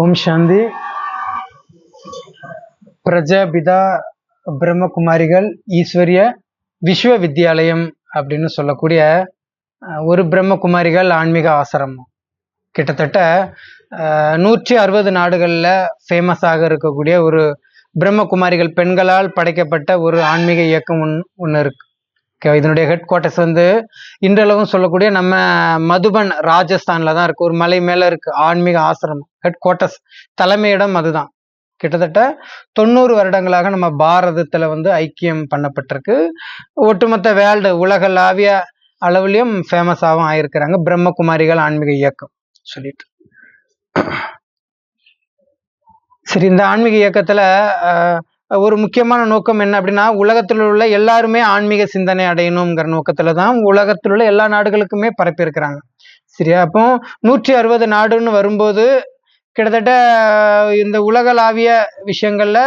ஓம் சாந்தி. பிரஜாபிதா பிரம்மகுமாரிகள் ஈஸ்வரிய விஸ்வ வித்யாலயம் அப்படின்னு சொல்லக்கூடிய ஒரு பிரம்மகுமாரிகள் ஆன்மீக ஆசிரமம். கிட்டத்தட்ட நூற்றி அறுபது நாடுகளில் ஃபேமஸாக இருக்கக்கூடிய ஒரு பிரம்மகுமாரிகள் பெண்களால் படைக்கப்பட்ட ஒரு ஆன்மீக இயக்கம் ஒன்று ஒன்று இருக்கு. ஓகே இதனுடைய ஹெட் குவார்ட்டர்ஸ் வந்து இன்றளவும் சொல்லக்கூடிய நம்ம மதுபன் ராஜஸ்தான்ல தான் இருக்கு. ஒரு மலை மேல இருக்கு ஆன்மீக ஆசிரமம் ஹெட் குவார்ட்டர்ஸ் தலைமையிடம் அதுதான். கிட்டத்தட்ட தொண்ணூறு வருடங்களாக நம்ம பாரதத்துல வந்து ஐக்கியம் பண்ணப்பட்டிருக்கு. ஒட்டுமொத்த வேர்ல்டு உலகளாவிய அளவுலயும் ஃபேமஸாகவும் ஆயிருக்கிறாங்க. பிரம்மகுமாரிகள் ஆன்மீக இயக்கம் சொல்லிட்டு. சரி இந்த ஆன்மீக இயக்கத்துல ஆஹ், ஒரு முக்கியமான நோக்கம் என்ன அப்படின்னா உலகத்தில் உள்ள எல்லாருமே ஆன்மீக சிந்தனை அடையணுங்கிற நோக்கத்துல தான் உலகத்தில் உள்ள எல்லா நாடுகளுக்குமே பரப்பியிருக்கிறாங்க சரியா? அப்போ நூற்றி அறுபது நாடுன்னு வரும்போது கிட்டத்தட்ட இந்த உலகளாவிய விஷயங்கள்ல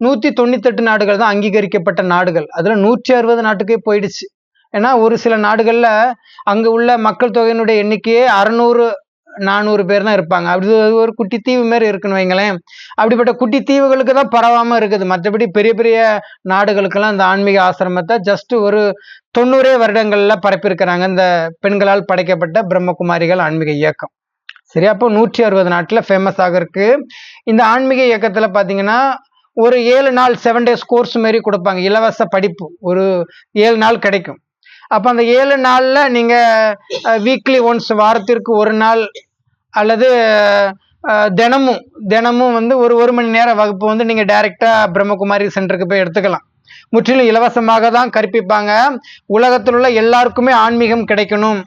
நூத்தி தொண்ணூத்தெட்டு நாடுகள் தான் அங்கீகரிக்கப்பட்ட நாடுகள். அதுல நூற்றி அறுபது நாட்டுக்கே போயிடுச்சு. ஏன்னா ஒரு சில நாடுகள்ல அங்க உள்ள மக்கள் தொகையினுடைய எண்ணிக்கையே அறநூறு நானூறு பேர் தான் இருப்பாங்க. அப்படி ஒரு- ஒரு குட்டி தீவு மாதிரி இருக்குன்னு வைங்களேன். அப்படிப்பட்ட குட்டி தீவுகளுக்கு தான் பரவாமல் இருக்குது. மற்றபடி பெரிய பெரிய நாடுகளுக்கெல்லாம் இந்த ஆன்மீக ஆசிரமத்தை ஜஸ்ட் ஒரு தொண்ணூறே வருடங்களில் பரப்பியிருக்கிறாங்க. இந்த பெண்களால் படைக்கப்பட்ட பிரம்மகுமாரிகள் ஆன்மீக இயக்கம். சரி அப்போ நூற்றி அறுபது நாட்டில் ஃபேமஸ் ஆகிருக்கு இந்த ஆன்மீக இயக்கத்தில் பார்த்தீங்கன்னா ஒரு ஏழு நாள் செவன் டேஸ் கோர்ஸ் மாரி கொடுப்பாங்க. இலவச படிப்பு. ஒரு ஏழு நாள் கிடைக்கும். அப்போ அந்த ஏழு நாளில் நீங்கள் வீக்லி ஒன்ஸ் வாரத்திற்கு ஒரு நாள் அல்லது தினமும் தினமும் வந்து ஒரு ஒரு மணி நேர வகுப்பு வந்து நீங்கள் டைரெக்டாக பிரம்மகுமாரி சென்டருக்கு போய் எடுத்துக்கலாம். முற்றிலும் இலவசமாக தான் கற்பிப்பாங்க. உலகத்தில் உள்ள எல்லாருக்குமே ஆன்மீகம் கிடைக்கணும்.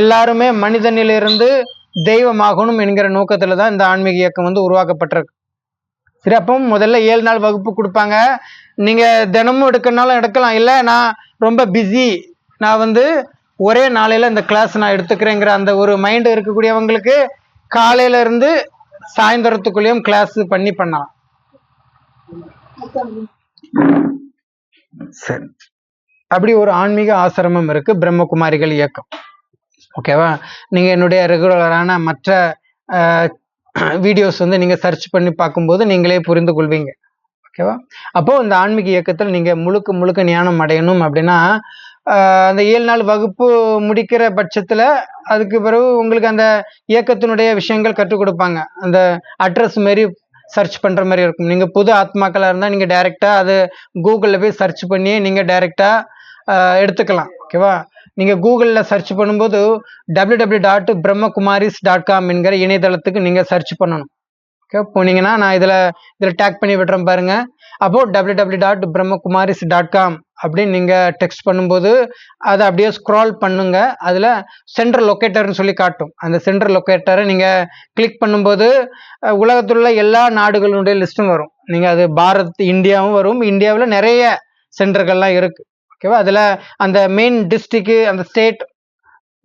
எல்லாருமே மனிதனிலிருந்து தெய்வமாகணும் என்கிற நோக்கத்தில் தான் இந்த ஆன்மீக இயக்கம் வந்து உருவாக்கப்பட்டிருக்கு. சரி அப்போ முதல்ல ஏழு நாள் வகுப்பு கொடுப்பாங்க. நீங்கள் தினமும் எடுக்கனாலும் எடுக்கலாம். இல்லை நான் ரொம்ப பிஸி நான் வந்து ஒரே நாளையில் இந்த கிளாஸ் நான் எடுத்துக்கிறேங்கிற அந்த ஒரு மைண்டு இருக்கக்கூடியவங்களுக்கு காலையில இருந்து சாயந்தரத்துக்குள்ளேயும் கிளாஸ் பண்ணி பண்ணலாம். சரி. அப்படி ஒரு ஆன்மீக ஆசிரமம் இருக்கு. பிரம்மகுமாரிகள் இயக்கம். ஓகேவா நீங்க என்னுடைய ரெகுலரான மற்ற வீடியோஸ் வந்து நீங்க சர்ச் பண்ணி பார்க்கும்போது நீங்களே புரிந்து கொள்வீங்க. ஓகேவா அப்போ இந்த ஆன்மீக இயக்கத்தில் நீங்க முழுக்க முழுக்க ஞானம் அடையணும் அப்படின்னா அந்த ஏழு நாள் வகுப்பு முடிக்கிற பட்சத்தில் அதுக்கு பிறகு உங்களுக்கு அந்த இயக்கத்தினுடைய விஷயங்கள் கற்றுக் கொடுப்பாங்க. அந்த அட்ரஸ் மாரி சர்ச் பண்ற மாதிரி இருக்கும். நீங்க புது ஆத்மாக்களா இருந்தா நீங்க டைரக்டா அது கூகுளில் போய் சர்ச் பண்ணி நீங்க டைரக்டா எடுத்துக்கலாம். ஓகேவா நீங்க கூகுளில் சர்ச் பண்ணும்போது W W dot Brahmakumaris dot com என்கிற இணையதளத்துக்கு நீங்க சர்ச் பண்ணணும். ஓகே போனீங்கன்னா நான் இதுல இதுல டேக் பண்ணி விடுறேன் பாருங்க. அப்போ W W dot Brahmakumaris dot com அப்படின்னு நீங்கள் டெக்ஸ்ட் பண்ணும்போது அதை அப்படியே ஸ்க்ரால் பண்ணுங்க. அதில் சென்ட்ரல் லொக்கேட்டர்னு சொல்லி காட்டும். அந்த சென்ட்ரல் லொக்கேட்டரை நீங்கள் கிளிக் பண்ணும்போது உலகத்துள்ள உலகத்தில் உள்ள எல்லா நாடுகளுடைய லிஸ்ட்டும் வரும். நீங்கள் அது பாரத் இந்தியாவும் வரும். இந்தியாவில் நிறைய சென்டர்கள்லாம் இருக்குது ஓகேவா அதில் அந்த மெயின் டிஸ்ட்ரிக்கு அந்த ஸ்டேட்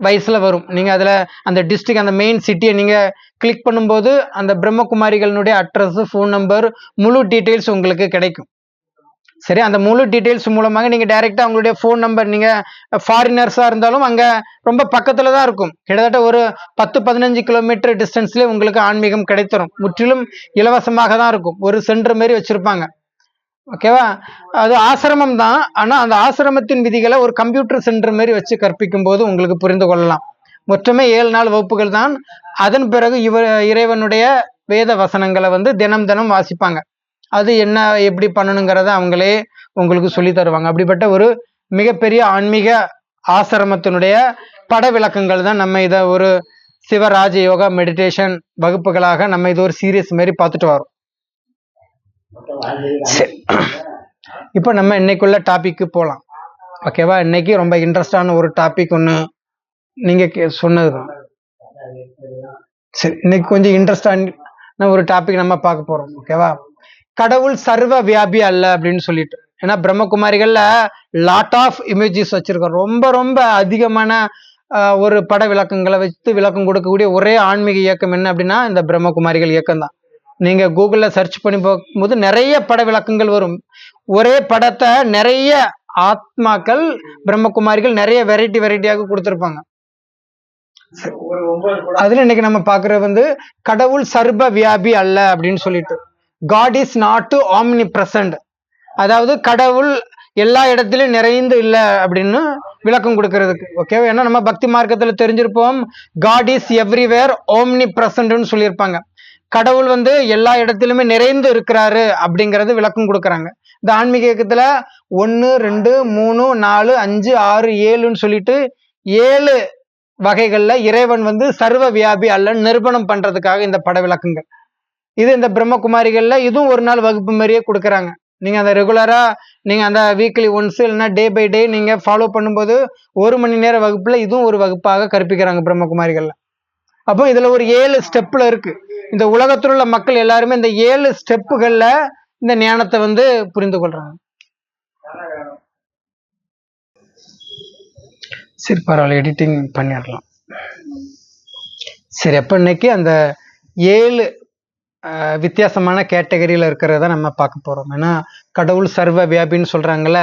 வயசில் வரும். நீங்கள் அதில் அந்த டிஸ்ட்ரிக் அந்த மெயின் சிட்டியை நீங்கள் கிளிக் பண்ணும்போது அந்த பிரம்மகுமாரிகளினுடைய அட்ரஸ் ஃபோன் நம்பர் முழு டீட்டெயில்ஸ் உங்களுக்கு கிடைக்கும். சரி அந்த முழு டீட்டெயில்ஸ் மூலமாக நீங்கள் டைரெக்டாக அவங்களுடைய ஃபோன் நம்பர் நீங்கள் ஃபாரினர்ஸாக இருந்தாலும் அங்கே ரொம்ப பக்கத்தில் தான் இருக்கும். கிட்டத்தட்ட ஒரு பத்து பதினஞ்சு கிலோமீட்டர் டிஸ்டன்ஸ்லேயே உங்களுக்கு ஆன்மீகம் கிடைத்தரும். முற்றிலும் இலவசமாக தான் இருக்கும். ஒரு சென்டர் மாதிரி வச்சுருப்பாங்க. ஓகேவா? அது ஆசிரமம் தான் ஆனால் அந்த ஆசிரமத்தின் விதிகளை ஒரு கம்ப்யூட்டர் சென்டர் மாதிரி வச்சு கற்பிக்கும் போது உங்களுக்கு புரிந்து கொள்ளலாம். மொத்தமே ஏழு நாள் வகுப்புகள் தான். அதன் பிறகு இவ இறைவனுடைய வேத வசனங்களை வந்து தினம் தினம் வாசிப்பாங்க. அது என்ன எப்படி பண்ணணுங்கிறத அவங்களே உங்களுக்கு சொல்லி தருவாங்க. அப்படிப்பட்ட ஒரு மிகப்பெரிய ஆன்மீக ஆசிரமத்தினுடைய பட விளக்கங்கள் தான் நம்ம இதை ஒரு சிவராஜ யோகா மெடிடேஷன் வகுப்புகளாக நம்ம இது ஒரு சீரியஸ் மாதிரி பார்த்துட்டு வரோம். இப்போ நம்ம இன்னைக்குள்ள டாபிக்கு போகலாம் ஓகேவா இன்னைக்கு ரொம்ப இன்ட்ரெஸ்டான ஒரு டாபிக் ஒன்று நீங்க கே- சொன்னதுதான் சரி இன்னைக்கு கொஞ்சம் இன்ட்ரெஸ்டான ஒரு டாபிக் நம்ம பார்க்க போறோம். ஓகேவா கடவுள் சர்வ வியாபி அல்ல அப்படின்னு சொல்லிட்டு. ஏன்னா பிரம்மகுமாரிகள்ல லாட் ஆஃப் இமேஜஸ் வச்சிருக்கோம். ரொம்ப ரொம்ப அதிகமான ஒரு பட விளக்கங்களை வைத்து விளக்கம் கொடுக்கக்கூடிய ஒரே ஆன்மீக இயக்கம் என்ன அப்படின்னா இந்த பிரம்மகுமாரிகள் இயக்கம் தான் நீங்க கூகுளில் சர்ச் பண்ணி பார்க்கும்போது நிறைய பட விளக்கங்கள் வரும். ஒரே படத்தை நிறைய ஆத்மாக்கள் பிரம்மகுமாரிகள் நிறைய வெரைட்டி வெரைட்டியாக கொடுத்துருப்பாங்க. அதுல இன்னைக்கு நம்ம பாக்குறது வந்து கடவுள் சர்வ வியாபி அல்ல அப்படின்னு சொல்லிட்டு. God is not omnipresent அதாவது கடவுள் எல்லா இடத்துலயும் நிறைந்து இல்லை அப்படின்னு விளக்கம் கொடுக்கறதுக்கு. ஓகேவா ஏன்னா நம்ம பக்தி மார்க்கத்துல தெரிஞ்சிருப்போம் காட் இஸ் எவ்ரிவேர் ஓம்னி பிரசன்ட்னு சொல்லியிருப்பாங்க. கடவுள் வந்து எல்லா இடத்திலுமே நிறைந்து இருக்கிறாரு அப்படிங்கிறது விளக்கம் கொடுக்குறாங்க. இந்த ஆன்மீக இயக்கத்துல ரெண்டு மூணு நாலு அஞ்சு ஆறு ஏழுன்னு சொல்லிட்டு ஏழு வகைகள்ல இறைவன் வந்து சர்வ வியாபி அல்ல நிரூபணம் பண்றதுக்காக இந்த பட விளக்கங்கள். இது இந்த பிரம்மகுமாரிகள்ல இதுவும் ஒரு நாள் வகுப்பு மாதிரியே கொடுக்குறாங்க. நீங்க அந்த ரெகுலரா நீங்க அந்த வீக்லி ஒன்ஸ் இல்லைன்னா டே பை டே நீங்க ஃபாலோ பண்ணும்போது ஒரு மணி நேர வகுப்புல இதுவும் ஒரு வகுப்பாக கற்பிக்கிறாங்க பிரம்மகுமாரிகள்ல. அப்போ இதுல ஒரு ஏழு ஸ்டெப்ல இருக்கு. இந்த உலகத்தில் உள்ள மக்கள் எல்லாருமே இந்த ஏழு ஸ்டெப்புகள்ல இந்த ஞானத்தை வந்து புரிந்து கொள்றாங்க. சரி பரவாயில்ல எடிட்டிங் பண்ணிடலாம். சரி அப்போ இன்னைக்கு அந்த ஏழு ஆஹ், வித்தியாசமான கேட்டகரியில் இருக்கிறத நம்ம பார்க்க போறோம். ஏன்னா கடவுள் சர்வ வியாபின்னு சொல்றாங்கல்ல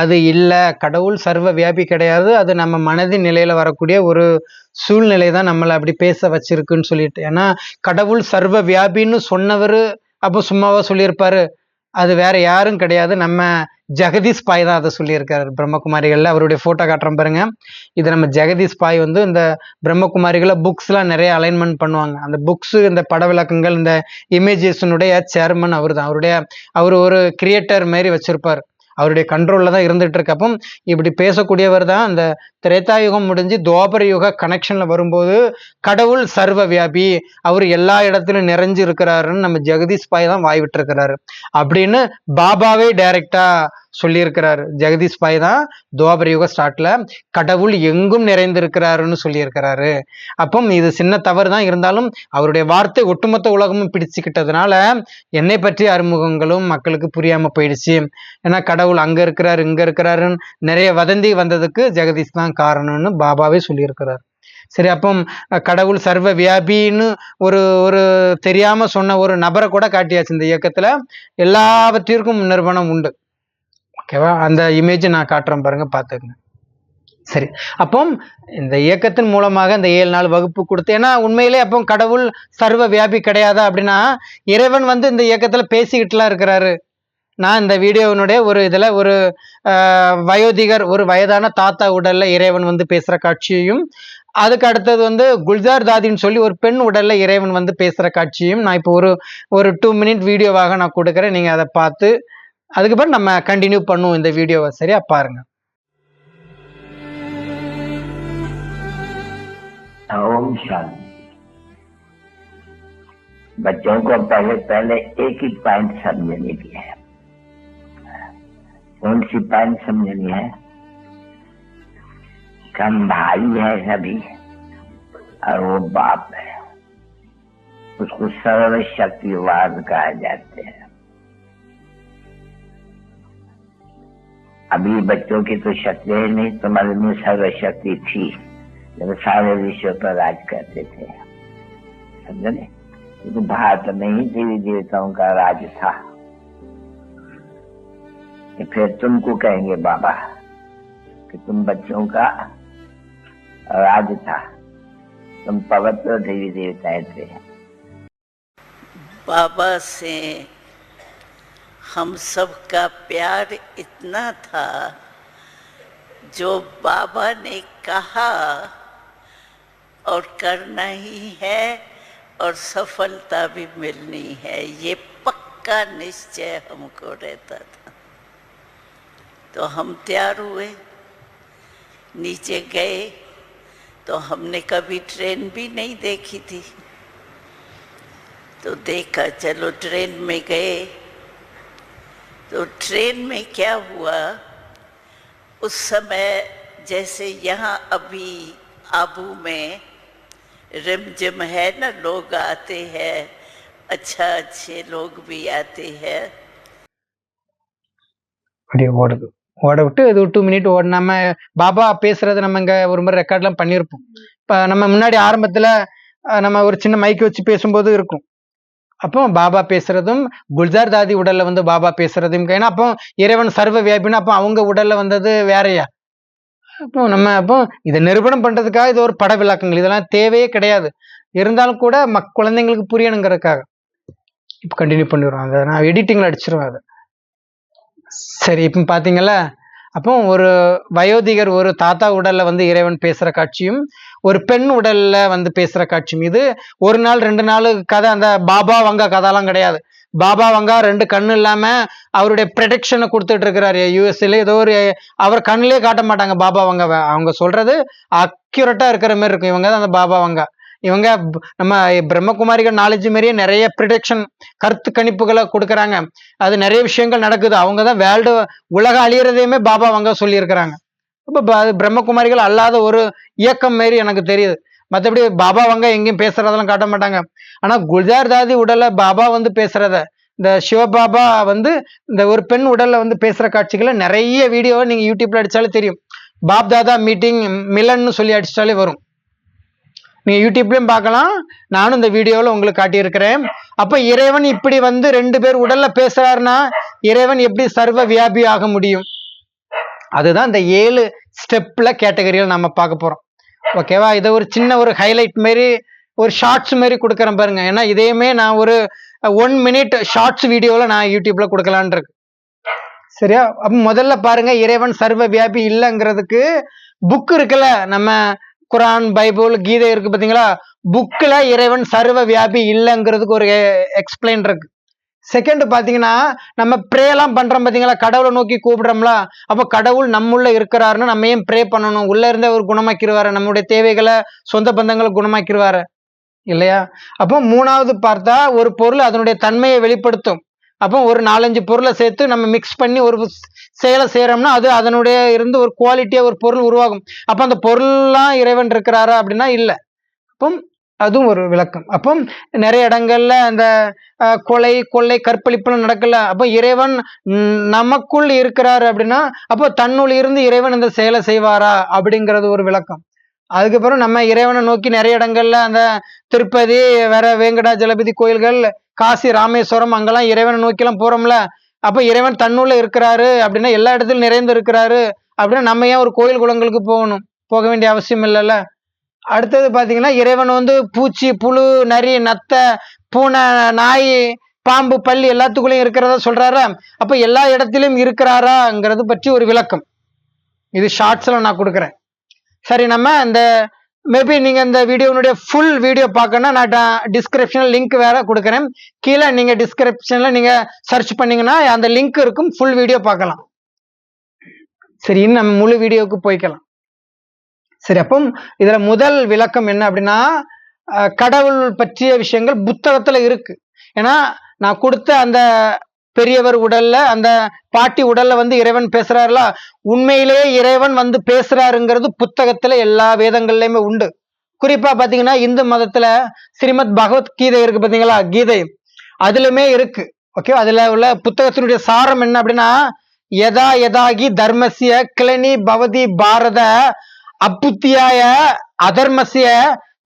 அது இல்லை. கடவுள் சர்வ வியாபி கிடையாது. அது நம்ம மனதின் நிலையில வரக்கூடிய ஒரு சூழ்நிலை தான் நம்மளை அப்படி பேச வச்சிருக்குன்னு சொல்லிட்டு. ஏன்னா கடவுள் சர்வ வியாபின்னு சொன்னவர் அப்போ சும்மாவா சொல்லியிருப்பாரு. அது வேற யாரும் கிடையாது. நம்ம ஜெகதீஷ் பாய் தான் அதை சொல்லியிருக்காரு. பிரம்மகுமாரிகளில் அவருடைய ஃபோட்டோ காட்டுறோம் பாருங்க. இது நம்ம ஜெகதீஷ் பாய் வந்து இந்த பிரம்மகுமாரிகளை புக்ஸ்லாம் நிறைய அலைன்மெண்ட் பண்ணுவாங்க. அந்த புக்ஸ் இந்த பட விளக்கங்கள் இந்த இமேஜஸனுடைய சேர்மன் அவர் தான் அவருடைய அவர் ஒரு கிரியேட்டர் மாதிரி வச்சிருப்பார். அவருடைய கண்ட்ரோலில் தான் இருந்துட்டு இருக்கப்போ இப்படி பேசக்கூடியவர் தான் அந்த திரேதாயுகம் முடிஞ்சு துவாபர யுக கனெக்ஷனில் வரும்போது கடவுள் சர்வ வியாபி அவர் எல்லா இடத்துலையும் நிறைஞ்சு இருக்கிறாருன்னு நம்ம ஜெகதீஷ் பாய் தான் வாய் விட்டுருக்கிறாரு. அப்படின்னு பாபாவே டைரக்டா சொல்லியிருக்கிறார். ஜெகதீஷ் பாய் தான் துவாபர யுக ஸ்டார்ட்ல கடவுள் எங்கும் நிறைந்திருக்கிறாருன்னு சொல்லியிருக்கிறாரு. அப்போ இது சின்ன தவறு தான் இருந்தாலும் அவருடைய வார்த்தை ஒட்டுமொத்த உலகமும் பிடிச்சுக்கிட்டதுனால என்னை பற்றிய அறிமுகங்களும் மக்களுக்கு புரியாம போயிடுச்சு. ஏன்னா கடவுள் அங்க இருக்கிறாரு இங்க இருக்கிறாருன்னு நிறைய வதந்தி வந்ததுக்கு ஜெகதீஷ் தான் காரணம்னு பாபாவே சொல்லியிருக்கிறார். சரி அப்போ கடவுள் சர்வ வியாபின்னு ஒரு ஒரு தெரியாம சொன்ன ஒரு நபரை கூட காட்டியாச்சு இந்த இயக்கத்துல. எல்லாவற்றிற்கும் நிறுவனம் உண்டு. ஓகேவா அந்த இமேஜ் நான் காட்டுறேன் பாருங்க பார்த்துக்கங்க. சரி. அப்போ இந்த இயக்கத்தின் மூலமாக இந்த ஏழு நாள் வகுப்பு கொடுத்து ஏன்னா உண்மையிலே அப்போ கடவுள் சர்வ வியாபி கிடையாதா அப்படின்னா இறைவன் வந்து இந்த இயக்கத்தில் பேசிக்கிட்டுலாம் இருக்கிறாரு. நான் இந்த வீடியோவினுடைய ஒரு இதில் ஒரு வயோதிகர் ஒரு வயதான தாத்தா உடலில் இறைவன் வந்து பேசுகிற காட்சியையும் அதுக்கு அடுத்தது வந்து குல்ஜார் தாதின்னு சொல்லி ஒரு பெண் உடலில் இறைவன் வந்து பேசுகிற காட்சியும் நான் இப்போ ஒரு ஒரு டூ மினிட் வீடியோவாக நான் கொடுக்குறேன். நீங்கள் அதை பார்த்து அதுக்கப்புறம் நம்ம கண்டினியூ பண்ணுவோம் இந்த வீடியோவை சரியா பாருங்க ओम शांति बच्चों को पहले पहले एक ही पॉइंट समझने की है कौन सी पॉइंट समझनी है कि हम भाई है सभी और वो बाप है उसको सर्व शक्तिवाद कहा जाते हैं अभी बच्चों की तो शक्ति है नहीं, तुम्हारे में सर्व शक्ति थी, जब सारे विश्व पर राज करते थे। समझे ने? क्योंकि भारत में ही देवी देवताओं का राज था। कि फिर तुमको कहेंगे, बाबा, कि तुम बच्चों का राज था। तुम पवित्र देवी देवताएँ थे। बाबा से हम सब का प्यार इतना था, जो बाबा ने कहा, और करना ही है, और सफलता भी मिलनी है। ये पक्का निश्चय हमको रहता था। तो हम तैयार हुए, नीचे गए तो हमने कभी ट्रेन भी नहीं देखी थी। तो देखा, चलो ट्रेन में गए तो ट्रेन में क्या हुआ उस समय जैसे यहाँ अभी आबू में रिमझिम है ना लोग आते हैं अच्छा अच्छे लोग भी आते हैं அப்படியே ஓடுது ஓட விட்டு இது டூ மினிட் ஓட நம்ம பாபா பேசுறது நம்ம இங்க ஒரு முறை ரெக்கார்ட்லாம் பண்ணியிருப்போம் இப்போ நம்ம முன்னாடி ஆரம்பத்துல அஹ், நம்ம ஒரு சின்ன மைக் வச்சு பேசும்போது இருக்கும் அப்போ பாபா பேசுறதும் குல்ஜார் தாதி உடல்ல வந்து பாபா பேசுறதும் ஏன்னா அப்போ இறைவன் சர்வ வியாபின்னு அப்போ அவங்க உடல்ல வந்தது வேறையா? அப்போ நம்ம அப்போ இதை நிரூபணம் பண்றதுக்காக இது ஒரு பட விளக்கங்கள். இதெல்லாம் தேவையே கிடையாது. இருந்தாலும் கூட மக் குழந்தைங்களுக்கு புரியணுங்கிறதுக்காக. இப்போ கண்டினியூ பண்ணிடுவோம் அதை நான் எடிட்டிங்ல அடிச்சிருவேன் அதை. சரி இப்போ பாத்தீங்களா? அப்போ ஒரு வயோதிகர் ஒரு தாத்தா உடல்ல வந்து இறைவன் பேசுற காட்சியும் ஒரு பெண் உடல்ல வந்து பேசுற காட்சியும். இது ஒரு நாள் ரெண்டு நாள் கதை அந்த பாபா வங்கா கதைலாம் கிடையாது. பாபா வங்கா ரெண்டு கண்ணு இல்லாம அவருடைய ப்ரொடெக்ஷனை கொடுத்துட்டு இருக்கிறாரு யூஎஸ்ல ஏதோ ஒரு அவர் கண்ணிலே காட்ட மாட்டாங்க பாபா வங்காவை. அவங்க சொல்றது அக்யூரட்டா இருக்கிற மாதிரி இருக்கும். இவங்க தான் அந்த பாபா வங்கா. இவங்க நம்ம பிரம்மகுமாரிகள் நாலேஜ் மாதிரியே நிறைய ப்ரிடக்ஷன் கருத்து கணிப்புகளை கொடுக்குறாங்க. அது நிறைய விஷயங்கள் நடக்குது. அவங்க தான் வேர்ல்டு உலகம் அழியறதையுமே பாபா அவங்க சொல்லியிருக்கிறாங்க. இப்போ பிரம்மகுமாரிகள் அல்லாத ஒரு இயக்கம் மாரி எனக்கு தெரியுது. மற்றபடி பாபா அவங்க எங்கேயும் பேசுறதெல்லாம் காட்ட மாட்டாங்க. ஆனால் குல்ஜார் தாதி உடலை பாபா வந்து பேசுறத இந்த சிவபாபா வந்து இந்த ஒரு பெண் உடல்ல வந்து பேசுற காட்சிகளை நிறைய வீடியோவை நீங்க யூடியூப்ல அடித்தாலே தெரியும். பாப் தாதா மீட்டிங் மிலன்னு சொல்லி அடிச்சாலே வரும். நீங்கள் யூடியூப்லேயும் பார்க்கலாம். நானும் இந்த வீடியோவில் உங்களுக்கு காட்டியிருக்கிறேன். அப்போ இறைவன் இப்படி வந்து ரெண்டு பேர் உடலில் பேசுகிறாருன்னா இறைவன் எப்படி சர்வ வியாபி ஆக முடியும்? அதுதான் இந்த ஏழு ஸ்டெப்பில் கேட்டகரியில் நம்ம பார்க்க போகிறோம் ஓகேவா? இதை ஒரு சின்ன ஒரு ஹைலைட் மாதிரி ஒரு ஷார்ட்ஸ் மாதிரி கொடுக்குறேன் பாருங்க. ஏன்னா இதையுமே நான் ஒரு ஒன் மினிட் ஷார்ட்ஸ் வீடியோவில் நான் யூடியூப்பில் கொடுக்கலான் இருக்கு. சரியா? அப்போ முதல்ல பாருங்க இறைவன் சர்வ வியாபி இல்லைங்கிறதுக்கு புக் இருக்குல்ல நம்ம குரான் பைபிள் கீதை இருக்கு பார்த்தீங்களா புக்கில் இறைவன் சர்வ வியாபி இல்லைங்கிறதுக்கு ஒரு எக்ஸ்பிளைன் இருக்கு. செகண்ட் பார்த்தீங்கன்னா நம்ம ப்ரேலாம் பண்ணுறோம் பார்த்தீங்களா கடவுளை நோக்கி கூப்பிடுறோம்ல அப்போ கடவுள் நம்முள்ள இருக்கிறாருன்னு நம்ம ஏன் ப்ரே பண்ணணும்? உள்ளே இருந்தே அவர் குணமாக்கிடுவார் நம்மளுடைய தேவைகளை சொந்த பந்தங்களை குணமாக்கிடுவார் இல்லையா? அப்போ மூணாவது பார்த்தா ஒரு பொருள் அதனுடைய தன்மையை வெளிப்படுத்தும். அப்போ ஒரு நாலஞ்சு பொருளை சேர்த்து நம்ம மிக்ஸ் பண்ணி ஒரு செயலை செய்கிறோம்னா அது அதனுடைய இருந்து ஒரு குவாலிட்டியாக ஒரு பொருள் உருவாகும். அப்போ அந்த பொருள்லாம் இறைவன் இருக்கிறாரா அப்படின்னா இல்லை. அப்போ அதுவும் ஒரு விளக்கம். அப்போ நிறைய இடங்கள்ல அந்த கொலை கொள்ளை கற்பழிப்புலாம் நடக்கல. அப்போ இறைவன் நமக்குள் இருக்கிறாரு அப்படின்னா அப்போ தன்னுள் இருந்து இறைவன் இந்த செயலை செய்வாரா அப்படிங்கிறது ஒரு விளக்கம். அதுக்கப்புறம் நம்ம இறைவனை நோக்கி நிறைய இடங்கள்ல அந்த திருப்பதி வேற வேங்கடாஜலபதி கோயில்கள் காசி ராமேஸ்வரம் அங்கெல்லாம் இறைவனை நோக்கிலாம் போறோம்ல. அப்ப இறைவன் தன்னுள்ள இருக்கிறாரு அப்படின்னா எல்லா இடத்துலையும் நிறைந்து இருக்கிறாரு அப்படின்னா நம்ம ஏன் ஒரு கோயில் குளங்களுக்கு போகணும்? போக வேண்டிய அவசியம் இல்லைல்ல. அடுத்தது பாத்தீங்கன்னா இறைவன் வந்து பூச்சி புழு நரி நத்தை பூனை நாய் பாம்பு பள்ளி எல்லாத்துக்குள்ளயும் இருக்கிறதா சொல்றாரா? அப்ப எல்லா இடத்திலும் இருக்கிறாராங்கிறது பற்றி ஒரு விளக்கம். இது ஷார்ட்ஸ்ல நான் கொடுக்குறேன். சரி நம்ம இந்த மேபி நீங்க இந்த வீடியோனுடைய ஃபுல் வீடியோ பார்க்கணும்னா நான் டிஸ்கிரிப்ஷனில் லிங்க் வேற கொடுக்குறேன். கீழே நீங்க டிஸ்கிரிப்ஷன்ல நீங்க சர்ச் பண்ணீங்கன்னா அந்த லிங்க் இருக்கும். ஃபுல் வீடியோ பார்க்கலாம். சரி இன்னும் நம்ம முழு வீடியோவுக்கு போய்க்கலாம். சரி அப்போ இதுல முதல் விளக்கம் என்ன அப்படின்னா கடவுள் பற்றிய விஷயங்கள் புத்தகத்துல இருக்கு. ஏன்னா நான் கொடுத்த அந்த பெரியவர் உடல்ல அந்த பாட்டி உடல்ல வந்து இறைவன் பேசுறாருல உண்மையிலேயே இறைவன் வந்து பேசுறாருங்கிறது புத்தகத்துல எல்லா வேதங்கள்லயுமே உண்டு. குறிப்பா பாத்தீங்கன்னா இந்து மதத்துல ஸ்ரீமத் பகவத்கீதை இருக்கு பாத்தீங்களா கீதை? அதுலயுமே இருக்கு. ஓகே அதுல உள்ள புத்தகத்தினுடைய சாரம் என்ன அப்படின்னா யதா யதாகி தர்மசிய கிளனி பவதி பாரத அப்புத்தியாய அதர்மசிய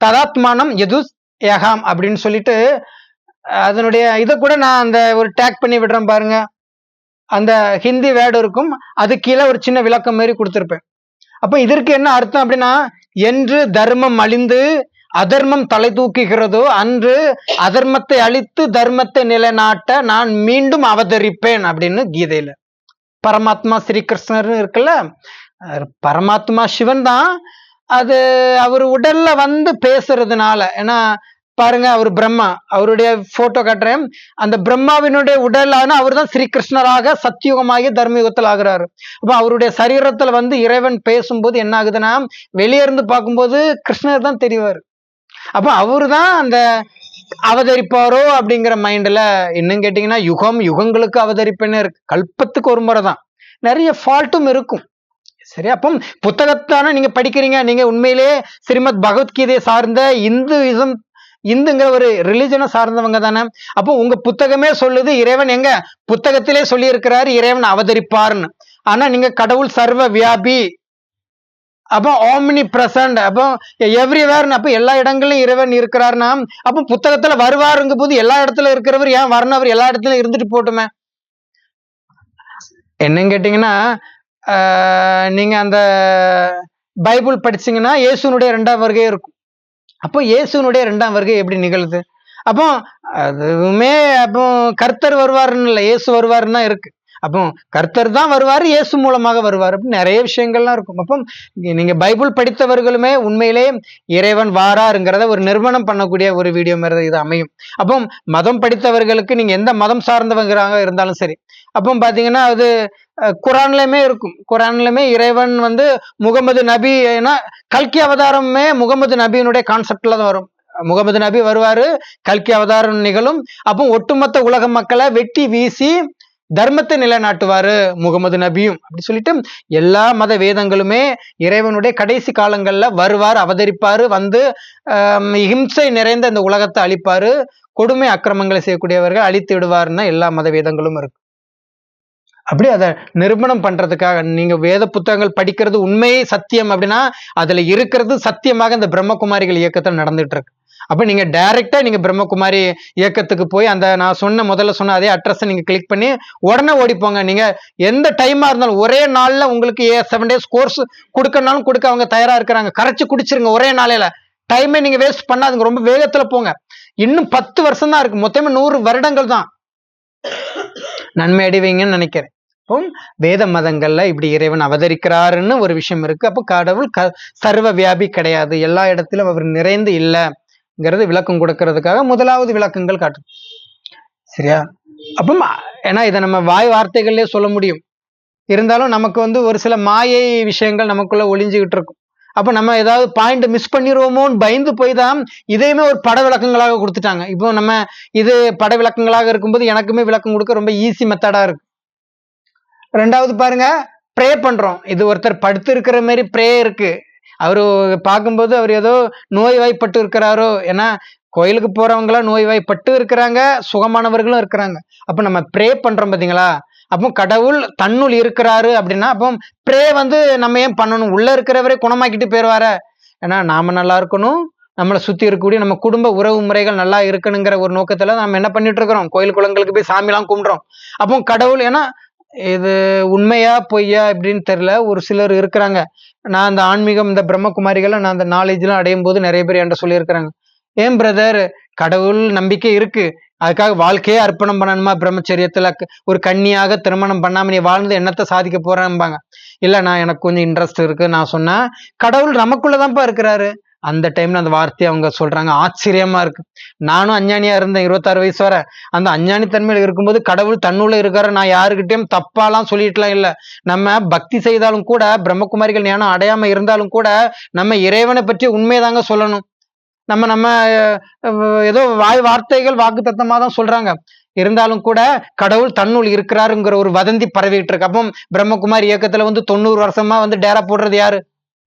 ததாத்மானம் எது ஏகாம் அப்படின்னு சொல்லிட்டு அதனுடைய இதை கூட நான் அந்த ஒரு டேக் பண்ணி விடுறேன் பாருங்க. அந்த ஹிந்தி வேர்டு இருக்கும். அது கீழே ஒரு சின்ன விளக்கம் மாதிரி கொடுத்துருப்பேன். அப்போ இதற்கு என்ன அர்த்தம் அப்படின்னா என்று தர்மம் அழிந்து அதர்மம் தலை தூக்குகிறதோ அன்று அதர்மத்தை அழித்து தர்மத்தை நிலைநாட்ட நான் மீண்டும் அவதரிப்பேன் அப்படின்னு கீதையில. பரமாத்மா ஸ்ரீகிருஷ்ணர்னு இருக்குல்ல பரமாத்மா சிவன் தான். அது அவர் உடல்ல வந்து பேசுறதுனால ஏன்னா பாருங்க அவர் பிரம்மா. அவருடைய போட்டோ காட்டுறேன். அந்த பிரம்மாவினுடைய உடல் ஆனா அவர் தான் ஸ்ரீகிருஷ்ணராக சத்தியுகமாகி தர்மயுகத்தில் ஆகுறாரு. அப்போ அவருடைய சரீரத்துல வந்து இறைவன் பேசும்போது என்ன ஆகுதுன்னா வெளியே இருந்து பார்க்கும்போது கிருஷ்ணர் தான் தெரிவார். அப்ப அவரு தான் அந்த அவதரிப்பாரோ அப்படிங்கிற மைண்ட்ல இன்னும் கேட்டீங்கன்னா யுகம் யுகங்களுக்கு அவதரிப்பேன்னு இருக்கு. கல்பத்துக்கு ஒரு முறை தான். நிறைய ஃபால்ட்டும் இருக்கும். சரி அப்போ புத்தகத்தான நீங்க படிக்கிறீங்க. நீங்க உண்மையிலேயே ஸ்ரீமத் பகவத்கீதையை சார்ந்த இந்துயிசம் இந்துங்கிற ஒரு ரிலிஜனை சார்ந்தவங்க தானே. அப்போ உங்க புத்தகமே சொல்லுது இறைவன் எங்க? புத்தகத்திலே சொல்லி இருக்கிறாரு இறைவன் அவதரிப்பார்னு. ஆனா நீங்க கடவுள் சர்வ வியாபி. அப்போ ஓமினி பிரசன்ட் அப்போ எவ்ரிவேர் அப்போ எல்லா இடங்களிலும் இறைவன் இருக்கிறாருன்னா அப்போ புத்தகத்துல வருவாருங்க போது எல்லா இடத்துல இருக்கிறவர் ஏன் வரணும்? அவர் எல்லா இடத்துலயும் இருந்துட்டு போட்டுமே. என்னன்னு கேட்டீங்கன்னா நீங்க அந்த பைபிள் படிச்சீங்கன்னா இயேசுனுடைய ரெண்டாம் வருகை இருக்கும். அப்போ இயேசுனுடைய ரெண்டாம் வருகை எப்படி நிகழுது? அப்போ அதுவுமே அப்போ கர்த்தர் வருவாருன்னு இல்லை இயேசு வருவாருன்னு தான் இருக்கு. அப்போ கர்த்தர் தான் வருவார் இயேசு மூலமாக வருவார். அப்படின்னு நிறைய விஷயங்கள்லாம் இருக்கும். அப்போ நீங்கள் நீங்க பைபிள் படித்தவர்களுமே உண்மையிலேயே இறைவன் வாராருங்கிறத ஒரு நிறுவனம் பண்ணக்கூடிய ஒரு வீடியோ மாதிரி இது அமையும். அப்போ மதம் படித்தவர்களுக்கு நீங்க எந்த மதம் சார்ந்தவங்கிறாங்க இருந்தாலும் சரி. அப்போ பாத்தீங்கன்னா அது குரான்லயுமே இருக்கும். குரான்லயுமே இறைவன் வந்து முகமது நபி ஏன்னா கல்கி அவதாரமே முகமது நபியினுடைய கான்செப்ட்ல தான் வரும். முகமது நபி வருவாரு கல்கி அவதாரம் நிகழும். அப்போ ஒட்டுமொத்த உலக மக்களை வெட்டி வீசி தர்மத்தை நிலைநாட்டுவாரு முகமது நபியும். அப்படி சொல்லிட்டு எல்லா மத வேதங்களுமே இறைவனுடைய கடைசி காலங்கள்ல வருவார் அவதரிப்பாரு வந்து இம்சை நிறைந்த இந்த உலகத்தை அழிப்பாரு கொடுமை அக்கிரமங்களை செய்யக்கூடியவர்கள் அழித்து விடுவார்னு எல்லா மத வேதங்களும் இருக்கு. அப்படி அதை நிரூபணம் பண்றதுக்காக நீங்க வேத புத்தகங்கள் படிக்கிறது உண்மையே சத்தியம் அப்படின்னா அதுல இருக்கிறது சத்தியமாக இந்த பிரம்மகுமாரிகள் இயக்கத்தில் நடந்துட்டு இருக்கு அப்போ நீங்கள் டைரெக்டாக நீங்கள் பிரம்மகுமாரி இயக்கத்துக்கு போய் அந்த நான் சொன்ன முதல்ல சொன்ன அதே அட்ரஸை நீங்கள் கிளிக் பண்ணி உடனே ஓடிப்போங்க. நீங்கள் எந்த டைமாக இருந்தாலும் ஒரே நாளில் உங்களுக்கு ஏ செவன் டேஸ் கோர்ஸ் கொடுக்கணும்னாலும் கொடுக்க அவங்க தயாராக இருக்கிறாங்க. கரைச்சி குடிச்சிருங்க ஒரே நாளையில். டைமே நீங்கள் வேஸ்ட் பண்ணாதுங்க. ரொம்ப வேகத்தில் போங்க. இன்னும் பத்து வருஷம் தான் இருக்குது மொத்தமே நூறு வருடங்கள் தான். நன்மை அடைவீங்கன்னு நினைக்கிறேன். அப்போ வேத மதங்கள்ல இப்படி இறைவன் அவதரிக்கிறாருன்னு ஒரு விஷயம் இருக்கு. அப்போ கடவுள் க சர்வ வியாபி கிடையாது. எல்லா இடத்திலும் அவர் நிறைந்து இல்லைங்கிறது விளக்கம் கொடுக்கறதுக்காக முதலாவது விளக்கங்கள் காட்டும். சரியா? அப்போ ஏன்னா இதை நம்ம வாய் வார்த்தைகள்லயே சொல்ல முடியும். இருந்தாலும் நமக்கு வந்து ஒரு சில மாயை விஷயங்கள் நமக்குள்ள ஒளிஞ்சுக்கிட்டு இருக்கும். அப்போ நம்ம ஏதாவது பாயிண்ட் மிஸ் பண்ணிடுவோமோன்னு பயந்து போய் தான் இதையுமே ஒரு பட விளக்கங்களாக கொடுத்துட்டாங்க. இப்போ நம்ம இது பட விளக்கங்களாக இருக்கும்போது எனக்குமே விளக்கம் கொடுக்க ரொம்ப ஈஸி மெத்தடா இருக்கு. ரெண்டாவது பாருங்க ப்ரே பண்றோம். இது ஒருத்தர் படுத்து இருக்கிற மாதிரி ப்ரே இருக்கு. அவரு பார்க்கும்போது அவர் ஏதோ நோய்வாய்ப்பட்டு இருக்கிறாரோ? ஏன்னா கோயிலுக்கு போறவங்களாம் நோய்வாய்ப்பட்டு இருக்கிறாங்க சுகமானவர்களும் இருக்கிறாங்க. அப்ப நம்ம ப்ரே பண்றோம் பாத்தீங்களா? அப்போ கடவுள் தன்னுள் இருக்கிறாரு அப்படின்னா அப்போ ப்ரே வந்து நம்ம ஏன் பண்ணணும்? உள்ள இருக்கிறவரே குணமாக்கிட்டு போயிடுவார ஏன்னா நாம நல்லா இருக்கணும். நம்மளை சுத்தி இருக்கக்கூடிய நம்ம குடும்ப உறவு முறைகள் நல்லா இருக்கணுங்கிற ஒரு நோக்கத்துல நம்ம என்ன பண்ணிட்டு இருக்கிறோம்? கோயில் குளங்களுக்கு போய் சாமிலாம் கும்பிடுறோம். அப்போ கடவுள் ஏன்னா இது உண்மையா பொய்யா அப்படின்னு தெரில ஒரு சிலர் இருக்கிறாங்க. நான் அந்த ஆன்மீகம் இந்த பிரம்மகுமாரிகளை நான் அந்த நாலேஜ்லாம் அடையும் போது நிறைய பேர் என்கிட்ட சொல்லியிருக்கிறாங்க. ஏன் பிரதர் கடவுள் நம்பிக்கை இருக்கு. அதுக்காக வாழ்க்கையே அர்ப்பணம் பண்ணணுமா பிரம்மச்சரியத்துல? ஒரு கன்னியாக திருமணம் பண்ணாம நீ வாழ்ந்து என்னத்தை சாதிக்க போறேன்பாங்க இல்ல நான் எனக்கு கொஞ்சம் இன்ட்ரெஸ்ட் இருக்கு. நான் சொன்னா கடவுள் நமக்குள்ளதான்ப்பா இருக்கிறாரு. அந்த டைம்ல அந்த வார்த்தையை அவங்க சொல்றாங்க. ஆச்சரியமா இருக்கு. நானும் அஞ்ஞானியா இருந்தேன் இருபத்தாறு வயசு வரை. அந்த அஞ்ஞானி தன்மையில இருக்கும்போது கடவுள் தன்னுள்ள இருக்காரு. நான் யாருக்கிட்டையும் தப்பாலாம் சொல்லிட்டுலாம் இல்லை. நம்ம பக்தி செய்தாலும் கூட பிரம்மகுமாரிகள் ஞானம் அடையாம இருந்தாலும் கூட நம்ம இறைவனை பற்றி உண்மைதாங்க சொல்லணும். நம்ம நம்ம ஏதோ வாய் வார்த்தைகள் வாக்கு தத்தமாக தான் சொல்றாங்க. இருந்தாலும் கூட கடவுள் தன்னுள் இருக்கிறாருங்கிற ஒரு வதந்தி பரவிட்டு இருக்கு. அப்போ பிரம்மகுமாரி இயக்கத்துல வந்து தொண்ணூறு வருஷமா வந்து டேரா போடுறது யாரு?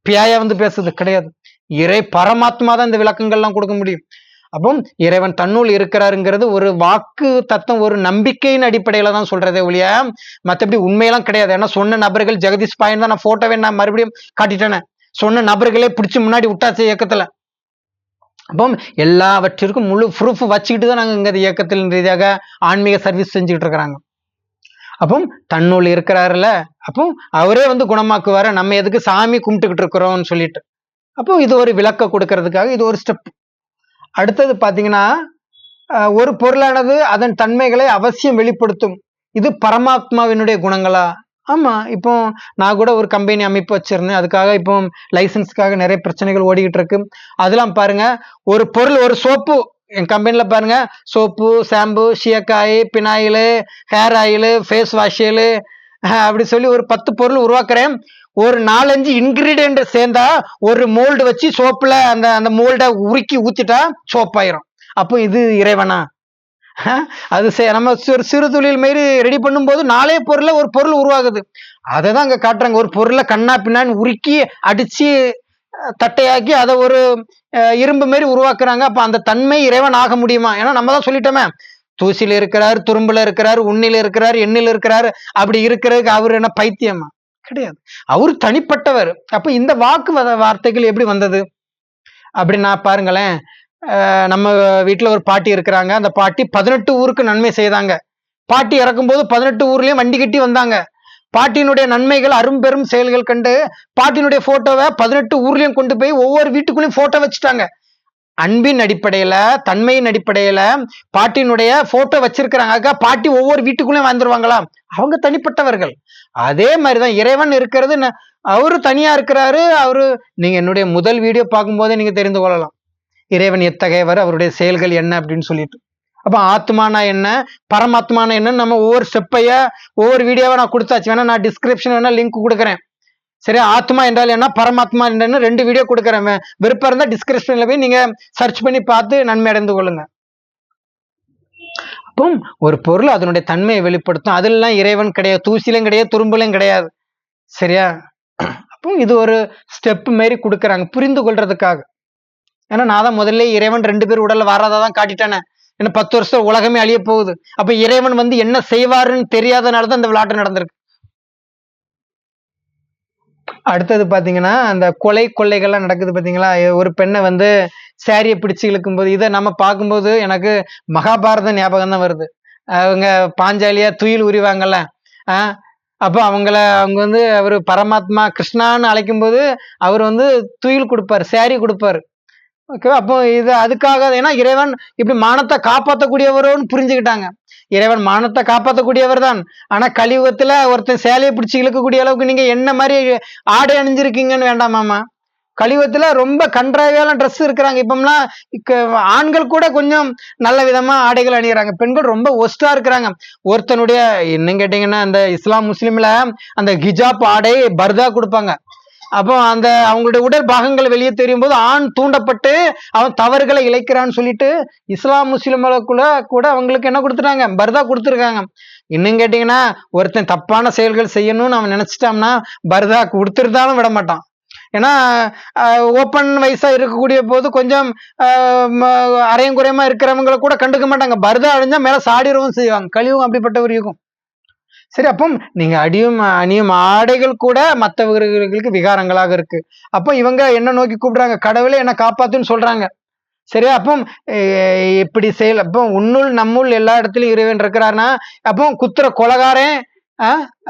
பியாயா வந்து பேசுறது கிடையாது. இறை பரமாத்மா தான் இந்த விளக்கங்கள்லாம் கொடுக்க முடியும். அப்போ இறைவன் தன்னுள் இருக்கிறாருங்கிறது ஒரு வாக்கு தத்தம் ஒரு நம்பிக்கையின் அடிப்படையில தான் சொல்றதே ஒழிய மற்றபடி உண்மையெல்லாம் கிடையாது. ஏன்னா சொன்ன நபர்கள் ஜெகதீஷ் பாயன் தான் நான் போட்டோவே நான் மறுபடியும் காட்டிட்டேனே. சொன்ன நபர்களே பிடிச்சி முன்னாடி விட்டாச்சு இயக்கத்துல. அப்போ எல்லாவற்றிற்கும் முழு ப்ரூஃப் வச்சுக்கிட்டு தான் நாங்கள் இங்க இந்த இயக்கத்தின் ரீதியாக ஆன்மீக சர்வீஸ் செஞ்சுக்கிட்டு இருக்கிறாங்க. அப்போ தன்னுள் இருக்கிறாருல அப்போ அவரே வந்து குணமாக்குவாரு. நம்ம எதுக்கு சாமி கும்பிட்டுக்கிட்டு இருக்கிறோம்னு சொல்லிட்டு. அப்போ இது ஒரு விளக்க கொடுக்கறதுக்காக இது ஒரு ஸ்டெப் அடுத்தது பார்த்தீங்கன்னா ஒரு பொருளானது அதன் தன்மைகளை அவசியம் வெளிப்படுத்தும். இது பரமாத்மாவினுடைய குணங்களா? ஆமாம் இப்போ நான் கூட ஒரு கம்பெனி அமைப்பு வச்சிருந்தேன். அதுக்காக இப்போ லைசன்ஸ்க்காக நிறைய பிரச்சனைகள் ஓடிக்கிட்டு இருக்கு. அதெல்லாம் பாருங்க ஒரு பொருள் ஒரு சோப்பு. என் கம்பெனியில் பாருங்க soap shampoo shikakai phenyl hair oil face வாஷியலு அப்படி சொல்லி ஒரு பத்து பொருள் உருவாக்குறேன். ஒரு நாலஞ்சு இன்கிரீடியன்ட் சேர்ந்தா ஒரு மோல்டு வச்சு சோப்புல அந்த அந்த மோல்டை உருக்கி ஊத்திட்டா சோப்பாயிரும். அப்போ இது இறைவனா? அது நம்ம சிறு சிறு தொழில் மாரி ரெடி பண்ணும்போது நாலே பொருளை ஒரு பொருள் உருவாகுது. அதை தான் அங்க காட்டுறாங்க. ஒரு பொருளை கண்ணா பின்னான்னு உருக்கி அடிச்சு தட்டையாக்கி அதை ஒரு இரும்பு மாரி உருவாக்குறாங்க. அப்ப அந்த தன்மை இறைவன் ஆக முடியுமா? ஏன்னா நம்ம தான் சொல்லிட்டோமே. தூசில இருக்கிறார் துரும்புல இருக்கிறார் உண்ணில இருக்கிறார் எண்ணில் இருக்கிறார். அப்படி இருக்கிறதுக்கு அவர் என்ன பைத்தியமா? கிடையாது. அவர் தனிப்பட்டவர். அப்ப இந்த வாக்கு வத- வார்த்தைகள் எப்படி வந்தது? அப்படின்னா பாருங்களேன் நம்ம வீட்டுல ஒரு பாட்டி இருக்கிறாங்க. அந்த பாட்டி பதினெட்டு ஊருக்கு நன்மை செய்தாங்க. பாட்டி இறக்கும்போது பதினெட்டு ஊர்லயும் வண்டி கட்டி வந்தாங்க. பாட்டியினுடைய நன்மைகள் அரும்பெரும் செயல்கள் கண்டு பாட்டியினுடைய போட்டோவை பதினெட்டு ஊர்லயும் கொண்டு போய் ஒவ்வொரு வீட்டுக்குள்ளேயும் போட்டோ வச்சுட்டாங்க. அன்பின் அடிப்படையில தன்மையின் அடிப்படையில பாட்டியினுடைய போட்டோ வச்சிருக்கிறாங்க. பாட்டி ஒவ்வொரு வீட்டுக்குள்ளேயும் வந்துருவாங்களா அவங்க தனிப்பட்டவர்கள். அதே மாதிரிதான் இறைவன் இருக்கிறது. அவரு தனியா இருக்கிறாரு. அவரு நீங்க என்னுடைய முதல் வீடியோ பார்க்கும்போதே நீங்க தெரிந்து கொள்ளலாம். இறைவன் எத்தகையவர்? அவருடைய செயல்கள் என்ன அப்படின்னு சொல்லிட்டு. அப்ப ஆத்மானா என்ன? பரமாத்மானா என்னன்னு நம்ம ஒவ்வொரு ஸ்டெப்பைய ஒவ்வொரு வீடியோவை நான் கொடுத்தாச்சு. வேணா நான் டிஸ்கிரிப்ஷன் வேணா லிங்க் கொடுக்குறேன். சரி ஆத்மா என்றால் என்ன? பரமாத்மா என்னன்னு ரெண்டு வீடியோ கொடுக்குறேன். விருப்பம் இருந்தால் டிஸ்கிரிப்ஷன்ல போய் நீங்க சர்ச் பண்ணி பார்த்து நன்மை அடைந்து கொள்ளுங்க. அப்போ ஒரு பொருள் அதனுடைய தன்மையை வெளிப்படுத்தும். அதெல்லாம் இறைவன் கிடையாது தூசிலும் கிடையாது துரும்புலையும் கிடையாது. சரியா? அப்போ இது ஒரு ஸ்டெப் மாரி கொடுக்குறாங்க புரிந்து கொள்றதுக்காக. ஏன்னா நான் தான் முதல்ல இறைவன் ரெண்டு பேர் உடல்ல வராதா தான் காட்டிட்டேனே. ஏன்னா பத்து வருஷம் உலகமே அழிய போகுது. அப்ப இறைவன் வந்து என்ன செய்வாருன்னு தெரியாதனால தான் இந்த விளையாட்டு நடந்திருக்கு. அடுத்தது பார்த்தீங்கன்னா அந்த கொலை கொள்ளைகள்லாம் நடக்குது பார்த்தீங்களா ஒரு பெண்ணை வந்து சாரியை பிடிச்சி இழுக்கும்போது இதை நம்ம பார்க்கும்போது எனக்கு மகாபாரத ஞாபகம் தான் வருது. அவங்க பாஞ்சாலியா துயில் உரிவாங்கல்ல அப்போ அவங்கள அவங்க வந்து அவர் பரமாத்மா கிருஷ்ணான்னு அழைக்கும்போது அவர் வந்து துயில் கொடுப்பாரு சாரி கொடுப்பாரு. ஓகேவா அப்போ இது அதுக்காக ஏன்னா இறைவன் இப்படி மானத்தை காப்பாற்றக்கூடியவரோன்னு புரிஞ்சுக்கிட்டாங்க. இறைவன் மானத்தை காப்பாற்றக்கூடியவர் தான் ஆனா கலியுகத்தில் ஒருத்தன் சேலையை பிடிச்சி இழுக்கக்கூடிய அளவுக்கு நீங்க என்ன மாதிரி ஆடை அணிஞ்சிருக்கீங்கன்னு வேண்டாமாம்மா கலியுகத்துல ரொம்ப கன்றாவியான ட்ரெஸ் இருக்கிறாங்க. இப்பம்லாம் ஆண்கள் கூட கொஞ்சம் நல்ல விதமா ஆடைகள் அணிகிறாங்க பெண்கள் ரொம்ப ஒஸ்டா இருக்கிறாங்க. ஒருத்தனுடைய என்னன்னு கேட்டீங்கன்னா அந்த இஸ்லாம் முஸ்லீம்ல அந்த ஹிஜாப் ஆடை பர்தா கொடுப்பாங்க. அப்போ அந்த அவங்களுடைய உடல் பாகங்கள் வெளியே தெரியும் போது ஆண் தூண்டப்பட்டு அவன் தவறுகளை இழைக்கிறான்னு சொல்லிட்டு இஸ்லாம் முஸ்லிம்களுக்குள்ள கூட அவங்களுக்கு என்ன கொடுத்துட்டாங்க? பர்தா கொடுத்துருக்காங்க. இன்னும் கேட்டீங்கன்னா ஒருத்தன் தப்பான செயல்கள் செய்யணும்னு அவன் நினைச்சிட்டான்னா பர்தா கொடுத்துருந்தாலும் விட மாட்டான். ஏன்னா ஓப்பன் வயசா இருக்கக்கூடிய போது கொஞ்சம் அரையும் குறையமா இருக்கிறவங்கள கூட கண்டுக்க மாட்டாங்க. பர்தா அழிஞ்சா மேல சாடிடவும் செய்வாங்க. கழிவும் அப்படிப்பட்ட ஒரு யுகம். சரி அப்போ நீங்க அடியும் அணியும் ஆடைகள் கூட மற்றவர்களுக்கு விகாரங்களாக இருக்கு. அப்போ இவங்க என்ன நோக்கி கூப்பிடுறாங்க? கடவுளே என்ன காப்பாத்துன்னு சொல்றாங்க. சரி அப்போ இப்படி செயல் அப்போ உன்னுள் நம்முள் எல்லா இடத்துலயும் இறைவன் இருக்கிறாருன்னா அப்போ குத்துற கொலகாரன்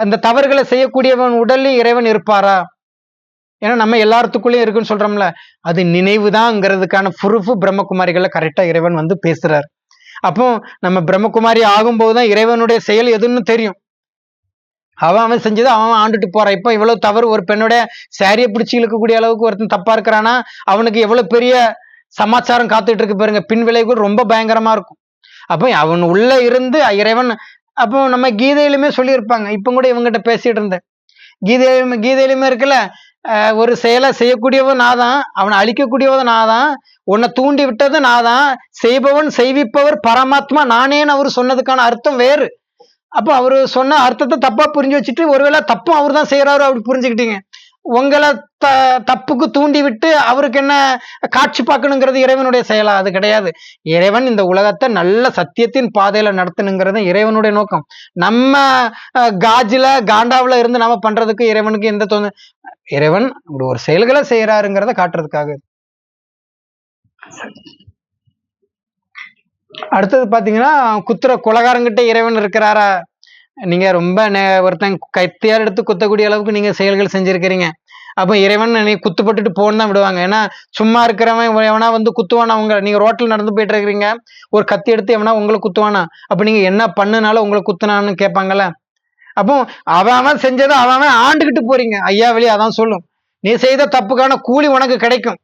அந்த தவறுகளை செய்யக்கூடியவன் உடல்லையும் இறைவன் இருப்பாரா? ஏன்னா நம்ம எல்லாத்துக்குள்ளேயும் இருக்குன்னு சொல்றோம்ல. அது நினைவுதாங்கிறதுக்கான ப்ரூஃப் பிரம்மகுமாரிகளை கரெக்டா இறைவன் வந்து பேசுறாரு. அப்போ நம்ம பிரம்மகுமாரி ஆகும்போது தான் இறைவனுடைய செயல் எதுன்னு தெரியும். அவன் அவன் செஞ்சது அவன் ஆண்டுட்டு போறான் இப்போ இவ்வளவு தவறு ஒரு பெண்ணோட சாரியை பிடிச்சி இழுக்கக்கூடிய அளவுக்கு ஒருத்தன் தப்பா இருக்கிறானா? அவனுக்கு எவ்வளவு பெரிய சமாச்சாரம் காத்துட்டு இருக்கு பாருங்க. பின் விளைவுகள் ரொம்ப பயங்கரமா இருக்கும். அப்போ அவன் உள்ள இருந்து இறைவன் அப்போ நம்ம கீதையிலுமே சொல்லியிருப்பாங்க. இப்போ கூட இவங்ககிட்ட பேசிட்டு இருந்தேன். கீதையிலுமே கீதையிலுமே இருக்குல்ல ஒரு செயலை செய்யக்கூடியவன் நான் தான் அவனை அழிக்கக்கூடியவன் நான் தான் உன்னை தூண்டி விட்டது நான் தான் செய்பவன் செய்விப்பவர் பரமாத்மா நானேன்னு அவர் சொன்னதுக்கான அர்த்தம் வேறு. அப்போ அவரு சொன்ன அர்த்தத்தை தப்பா புரிஞ்சு வச்சுட்டு ஒருவேளை தப்பும் அவர் தான் செய்யறாரு அப்படி புரிஞ்சுக்கிட்டீங்க. உங்களை த தப்புக்கு தூண்டி விட்டு அவருக்கு என்ன காட்சி பார்க்கணுங்கிறது இறைவனுடைய செயலா? அது கிடையாது. இறைவன் இந்த உலகத்தை நல்ல சத்தியத்தின் பாதையில நடத்தணுங்கிறது இறைவனுடைய நோக்கம். நம்ம அஹ், காஜில காண்டாவுல இருந்து நாம பண்றதுக்கு இறைவனுக்கு எந்த தோணு இறைவன் இப்படி ஒரு செயல்களை செய்யறாருங்கிறத காட்டுறதுக்காக. அடுத்தது பார்த்தீங்கன்னா குத்துற குலகாரங்கிட்ட இறைவன் இருக்கிறாரா? நீங்க ரொம்ப நே- ஒருத்தன் கைத்தியார் எடுத்து குத்தக்கூடிய அளவுக்கு நீங்க செயல்கள் செஞ்சிருக்கிறீங்க. அப்போ இறைவன் நீ குத்துப்பட்டுட்டு போன்னு தான் விடுவாங்க. ஏன்னா சும்மா இருக்கிறவன் எவனா வந்து குத்துவானா? உங்க நீங்க ரோட்டில் நடந்து போயிட்டு இருக்கிறீங்க. ஒரு கத்தி எடுத்து எவனா உங்களை குத்துவானா? அப்போ நீங்க என்ன பண்ணுனாலும் உங்களை குத்துனான்னு கேட்பாங்கல்ல. அப்போ அவன் செஞ்சதை அவன் ஆண்டுகிட்டு போறீங்க. ஐயா வெளியே அதான் சொல்லும். நீ செய்த தப்புக்கான கூலி உனக்கு கிடைக்கும்.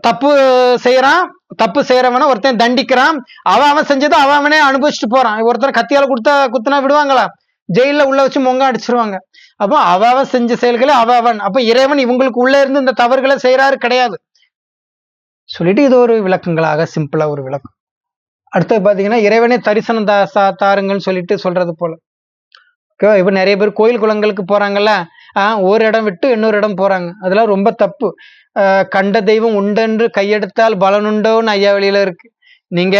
தப்பு செய்யறான் தப்பு செய்யறவன ஒருத்தன் தண்டிக்கிறான். அவன் அவன் செஞ்சதை அவன் அவனே அனுபவிச்சுட்டு போறான். ஒருத்தன் கத்தியால கொடுத்தா குத்துனா விடுவாங்களா? ஜெயில உள்ள வச்சு மொங்க அடிச்சிருவாங்க. அப்போ அவ அவன் செஞ்ச செயல்களை அவ அவன். அப்ப இறைவன் இவங்களுக்கு உள்ள இருந்து இந்த தவறுகளை செய்யறாரு கிடையாது. சொல்லிட்டு இது ஒரு விளக்கங்களாக சிம்பிளா ஒரு விளக்கம். அடுத்தது பாத்தீங்கன்னா இறைவனே தரிசனம் தா சா- தாருங்கன்னு சொல்லிட்டு சொல்றது போல. ஓகேவா இப்ப நிறைய பேர் கோயில் குளங்களுக்கு போறாங்கல்ல? ஆஹ் ஒரு இடம் விட்டு இன்னொரு இடம் போறாங்க. அதெல்லாம் ரொம்ப தப்பு. கண்ட தெய்வம் உண்டென்று கையெடுத்தால் பலனுண்டோன்னு ஐயா வழியில இருக்கு. நீங்க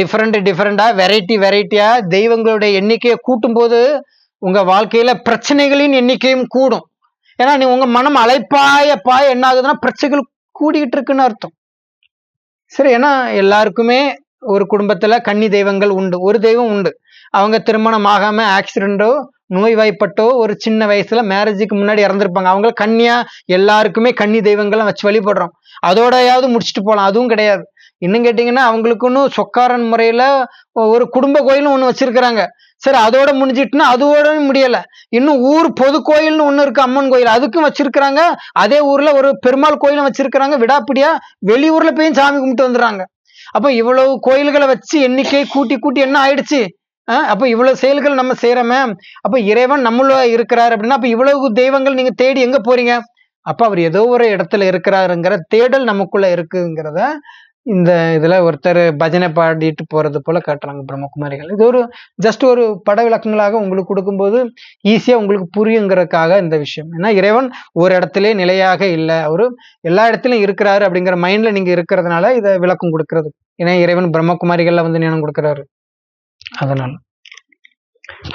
டிஃப்ரெண்ட் டிஃப்ரெண்டா வெரைட்டி வெரைட்டியா தெய்வங்களுடைய எண்ணிக்கையை கூட்டும் போது உங்க வாழ்க்கையில பிரச்சனைகளின் எண்ணிக்கையும் கூடும். ஏன்னா நீ உங்க மனம் அலைப்பாய பாய என்ன ஆகுதுன்னா பிரச்சனைகள் கூடிக்கிட்டு இருக்குன்னு அர்த்தம். சரி ஏன்னா எல்லாருக்குமே ஒரு குடும்பத்துல கன்னி தெய்வங்கள் உண்டு. ஒரு தெய்வம் உண்டு. அவங்க திருமணம் ஆகாம ஆக்சிடென்ட்டோ நோய்வாய்ப்பட்டோ ஒரு சின்ன வயசுல மேரேஜுக்கு முன்னாடி இறந்துருப்பாங்க. அவங்க கன்னியா எல்லாருக்குமே கன்னி தெய்வங்கள்லாம் வச்சு வழிபடுறோம். அதோடயாவது முடிச்சுட்டு போகலாம் அதுவும் கிடையாது. இன்னும் கேட்டிங்கன்னா அவங்களுக்குன்னு சொக்காரன் முறையில் ஒரு குடும்ப கோயிலும் ஒன்று வச்சுருக்குறாங்க. சரி அதோட முடிஞ்சிட்டுனா அதோட முடியலை. இன்னும் ஊர் பொது கோயில்னு ஒன்று இருக்குது அம்மன் கோயில். அதுக்கும் வச்சுருக்குறாங்க. அதே ஊரில் ஒரு பெருமாள் கோயிலும் வச்சுருக்குறாங்க. விடாப்பிடியா வெளியூரில் போய் சாமி கும்பிட்டு வந்துடுறாங்க. அப்போ இவ்வளவு கோயில்களை வச்சு எண்ணிக்கை கூட்டி கூட்டி என்ன ஆயிடுச்சு? அப்போ இவ்வளோ செயல்கள் நம்ம செய்கிறோமே அப்போ இறைவன் நம்மள இருக்கிறார் அப்படின்னா அப்போ இவ்வளவு தெய்வங்கள் நீங்கள் தேடி எங்கே போறீங்க? அப்போ அவர் ஏதோ ஒரு இடத்துல இருக்கிறாருங்கிற தேடல் நமக்குள்ள இருக்குங்கிறத இந்த இதில் ஒருத்தர் பஜனை பாடிட்டு போகிறது போல் காட்டுறாங்க பிரம்மகுமாரிகள். இது ஒரு ஜஸ்ட் ஒரு பட விளக்கங்களாக உங்களுக்கு கொடுக்கும்போது ஈஸியாக உங்களுக்கு புரியுங்கிறதுக்காக இந்த விஷயம். ஏன்னா இறைவன் ஒரு இடத்துல நிலையாக இல்லை. அவர் எல்லா இடத்துலையும் இருக்கிறாரு அப்படிங்கிற மைண்டில் நீங்கள் இருக்கிறதுனால இதை விளக்கம் கொடுக்கறது. ஏன்னா இறைவன் பிரம்மகுமாரிகளில் வந்து ஞானம் கொடுக்குறாரு. அதனால்.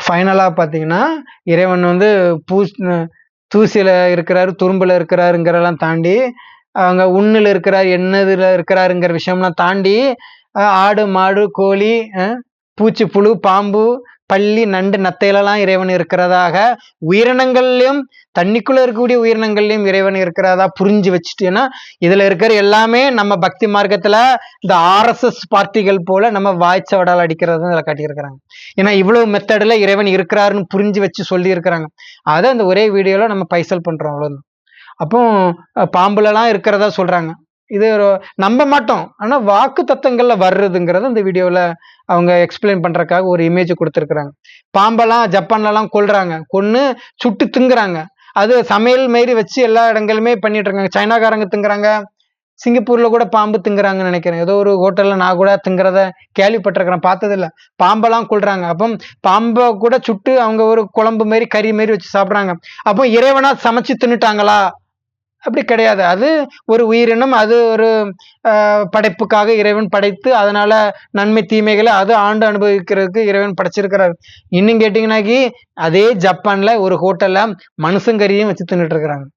ஃபைனலாக பார்த்தீங்கன்னா இறைவன் வந்து பூ தூசியில் இருக்கிறாரு துரும்பில் இருக்கிறாருங்கிறலாம் தாண்டி அவங்க உண்ணில் இருக்கிறார் என்னதில் இருக்கிறாருங்கிற விஷயம்லாம் தாண்டி ஆடு மாடு கோழி பூச்சி புழு பாம்பு பள்ளி நண்டு நத்தையிலலாம் இறைவன் இருக்கிறதாக உயிரினங்கள்லையும் தண்ணிக்குள்ள இருக்கக்கூடிய உயிரினங்கள்லையும் இறைவன் இருக்கிறதா புரிஞ்சு வச்சுட்டேன்னா இதுல இருக்கிற எல்லாமே நம்ம பக்தி மார்க்கத்துல இந்த ஆர்எஸ்எஸ் பார்ட்டிகள் போல நம்ம வாய்ச்சவடால் அடிக்கிறது இதுல காட்டியிருக்கிறாங்க. ஏன்னா இவ்வளவு மெத்தடில் இறைவன் இருக்கிறாருன்னு புரிஞ்சு வச்சு சொல்லி இருக்கிறாங்க அதை அந்த ஒரே வீடியோல நம்ம பைசல் பண்றோம் அவ்வளவுதான். அப்போ பாம்புலலாம் இருக்கிறதா சொல்றாங்க. இது ஒரு- நம்ப மாட்டோம். ஆனால் வாக்கு தத்துவங்களில் வர்றதுங்கிறது இந்த வீடியோவில் அவங்க எக்ஸ்பிளைன் பண்ணுறக்காக ஒரு இமேஜ் கொடுத்துருக்குறாங்க. பாம்பெல்லாம் ஜப்பான்லலாம் கொள்றாங்க கொன்று சுட்டு திங்குறாங்க. அது சமையல் மாரி வச்சு எல்லா இடங்களுமே பண்ணிட்டு இருக்காங்க சைனாக்காரங்க திங்குறாங்க. சிங்கப்பூர்ல கூட பாம்பு திங்குறாங்கன்னு நினைக்கிறேன். ஏதோ ஒரு ஹோட்டல்ல நான் கூட திங்குறத கேள்விப்பட்டிருக்கிறேன். பார்த்ததில்ல. பாம்பெல்லாம் கொள்றாங்க அப்போ பாம்பை கூட சுட்டு அவங்க ஒரு குழம்பு மாரி கறி மாரி வச்சு சாப்பிட்றாங்க. அப்போ இறைவனா சமைச்சு தின்னுட்டாங்களா? அப்படி கிடையாது. அது ஒரு உயிரினம் அது ஒரு படைப்புக்காக இறைவன் படைத்து அதனால் நன்மை தீமைகளை அது ஆண்டு அனுபவிக்கிறதுக்கு இறைவன் படைச்சிருக்கிறார். இன்னும் கேட்டிங்கனாக்கி அதே ஜப்பானில் ஒரு ஹோட்டலில் மனுஷங்கரியும் வச்சு தின்னுட்டு இருக்கிறாங்க.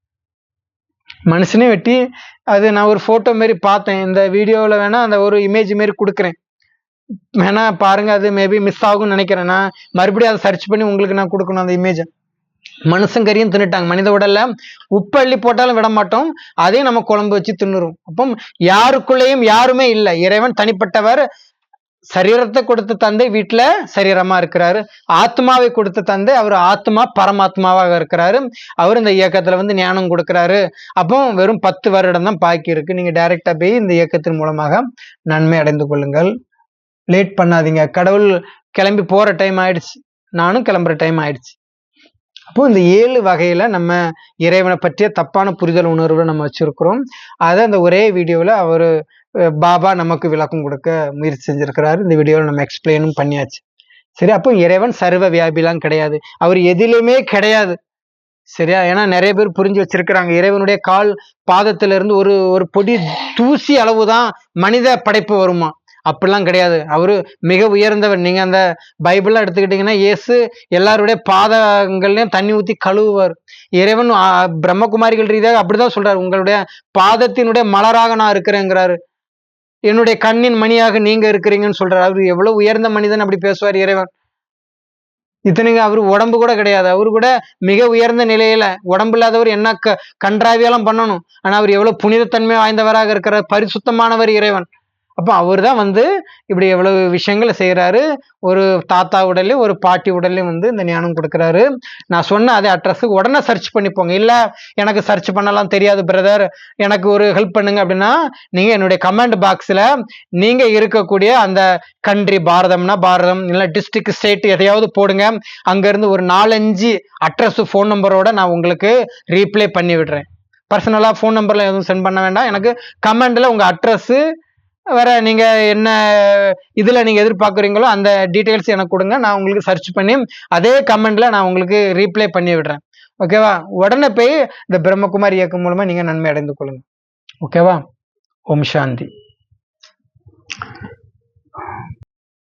மனுஷனே வெட்டி அது நான் ஒரு ஃபோட்டோ மாரி பார்த்தேன். இந்த வீடியோவில் வேணால் அந்த ஒரு இமேஜ் மாரி கொடுக்குறேன். வேணா பாருங்கள் அது மேபி மிஸ் ஆகும்னு நினைக்கிறேன். நான் மறுபடியும் அதை சர்ச் பண்ணி உங்களுக்கு நான் கொடுக்கணும் அந்த இமேஜை மனுஷங்கறியும் தின்னுட்டாங்க. மனித உடல்ல உப்பு அள்ளி போட்டாலும் விட மாட்டோம். அதையும் நம்ம குழம்பு வச்சு தின்னுரும் அப்போ யாருக்குள்ளேயும் யாருமே இல்லை. இறைவன் தனிப்பட்டவர். சரீரத்தை கொடுத்த தந்தை வீட்டுல சரீரமா இருக்கிறாரு. ஆத்மாவை கொடுத்த தந்தை அவர் ஆத்மா பரமாத்மாவாக இருக்கிறாரு. அவர் இந்த இயக்கத்துல வந்து ஞானம் கொடுக்கிறாரு. அப்போ வெறும் பத்து வருடம் தான் பாக்கி இருக்கு. நீங்க டைரக்டா போய் இந்த இயக்கத்தின் மூலமாக நன்மை அடைந்து கொள்ளுங்கள். லேட் பண்ணாதீங்க. கடவுள் கிளம்பி போற டைம் ஆயிடுச்சு. நானும் கிளம்புற டைம் ஆயிடுச்சு. அப்போ இந்த ஏழு வகையில நம்ம இறைவனை பற்றிய தப்பான புரிதல் உணர்வை நம்ம வச்சிருக்கிறோம். அதை அந்த ஒரே வீடியோவில் அவர் பாபா நமக்கு விளக்கம் கொடுக்க முயற்சி செஞ்சிருக்கிறாரு. இந்த வீடியோவில் நம்ம எக்ஸ்பிளைனும் பண்ணியாச்சு. சரி அப்போ இறைவன் சர்வ வியாபிலாம் கிடையாது. அவர் எதிலுமே கிடையாது. சரியா? ஏன்னா நிறைய பேர் புரிஞ்சு வச்சிருக்கிறாங்க. இறைவனுடைய கால் பாதத்திலிருந்து ஒரு ஒரு பொடி தூசி அளவு தான் மனித படைப்பு வருமா? அப்படிலாம் கிடையாது. அவர் மிக உயர்ந்தவர். நீங்கள் அந்த பைபிள்லாம் எடுத்துக்கிட்டிங்கன்னா இயேசு எல்லாருடைய பாதங்கள்லையும் தண்ணி ஊற்றி கழுவுவார். இறைவன் பிரம்மகுமாரிகள் ரீதியாக அப்படிதான் சொல்கிறார் உங்களுடைய பாதத்தினுடைய மலராக நான் இருக்கிறேங்கிறாரு. என்னுடைய கண்ணின் மணியாக நீங்கள் இருக்கிறீங்கன்னு சொல்கிறார் அவர் எவ்வளோ உயர்ந்த மனிதன் அப்படி பேசுவார் இறைவன். இத்தனைக்கு அவர் உடம்பு கூட கிடையாது. அவரு கூட மிக உயர்ந்த நிலையில உடம்பு இல்லாதவர் என்ன க கன்றாவியெல்லாம் பண்ணணும். ஆனா அவர் எவ்வளவு புனிதத்தன்மை வாய்ந்தவராக இருக்கிறார். பரிசுத்தமானவர் இறைவன். அப்போ அவர் தான் வந்து இப்படி எவ்வளவு விஷயங்களை செய்கிறாரு ஒரு தாத்தா உடலையும் ஒரு பாட்டி உடல்லையும் வந்து இந்த ஞானம் கொடுக்குறாரு. நான் சொன்ன அதே அட்ரஸுக்கு உடனே சர்ச் பண்ணிப்போங்க இல்லை எனக்கு சர்ச் பண்ணலாம் தெரியாது பிரதர் எனக்கு ஒரு ஹெல்ப் பண்ணுங்க அப்படின்னா நீங்கள் என்னுடைய கமெண்ட் பாக்ஸில் நீங்கள் இருக்கக்கூடிய அந்த கண்ட்ரி பாரதம்னா பாரதம் இல்லை டிஸ்ட்ரிக்ட் ஸ்டேட் எதையாவது போடுங்க. அங்கேருந்து ஒரு நாலஞ்சு அட்ரஸ் ஃபோன் நம்பரோட நான் உங்களுக்கு ரீப்ளே பண்ணி விடுறேன். பர்சனலாக ஃபோன் நம்பரில் எதுவும் சென்ட் பண்ண வேண்டாம். எனக்கு கமெண்டில் உங்கள் அட்ரஸ்ஸு வேற நீங்க என்ன இதுல நீங்க எதிர்பார்க்குறீங்களோ அந்த டீட்டெயில்ஸ் எனக்கு கொடுங்க. நான் உங்களுக்கு சர்ச் பண்ணி அதே கமெண்ட்ல நான் உங்களுக்கு ரீப்ளை பண்ணி விடுறேன். ஓகேவா உடனே போய் இந்த பிரம்மகுமார் இயக்கம் மூலமா நீங்க நன்மை அடைந்து கொள்ளுங்க. ஓகேவா ஓம் சாந்தி.